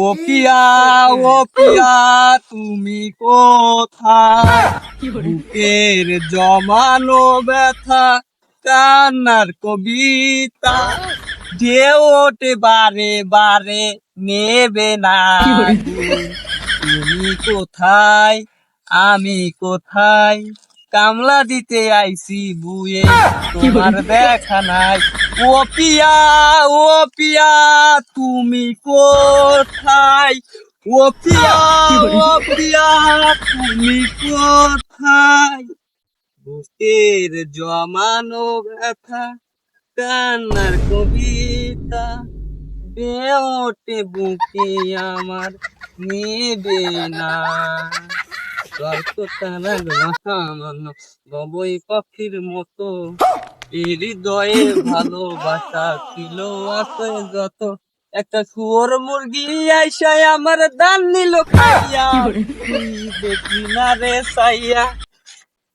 ও পিয়া ও পিয়া, তুমি কোথায়? বুকের জমানো ব্যথা, কান্নার কবিতা, যে ওঠে বারে বারে নেবে না। তুমি কোথায়? আমি কোথায়? কামলা দিতে আইসি বুয়ে। তোমার দেখা নাই। ও পিয়া ও পিয়া তুমি কোথায়? ও পিয়া ও পিয়া তুমি কোথায়? বুকের জমানো ব্যথা কান্নার কবিতা বেওটে বুকে আমার নেবে না। গবই পাখির মতো হৃদয়ে ভালোবাসা ছিল আছে যত একটা শুয়োর মুরগি আইসায় আমার দান নিল খাইয়া দেখি না রে সাইয়া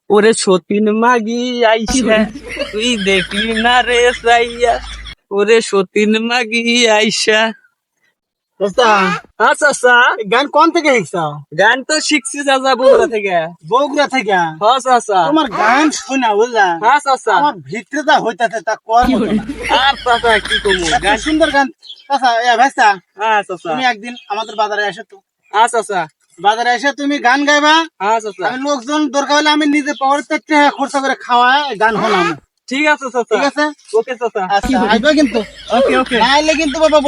ওরে সতীন মাগি আইসা তুই দেখলি না রে সাইয়া ওরে সতীন মাগি আইসা আচ্ছা আচ্ছা গান কোন থেকে শিখছো? গান তো শিখছি চাচা বগুড়া থেকে। বগুড়া থেকে? হ্যাঁ চাচা। তোমার গান শোনা বুঝলা? হ্যাঁ চাচা। আমার ভিতরে যা হইতাছে তা কর আর চাচা কি কমু এত গান সুন্দর গান। চাচা এ ভাইসা চাচা। তুমি একদিন আমাদের বাজারে এসে তো। হ্যাঁ চাচা। বাজারে এসে তুমি গান গাইবা। হ্যাঁ চাচা। আমি লোকজন দরকার হলে আমি নিজে পাওয়ার থেকে খরচা করে খাওয়ায় গান হলাম ঠিক আছে চাচা। ঠিক আছে? ওকে চাচা। আচ্ছা আইবা কিন্তু। ওকে ওকে। কিন্তু বাবা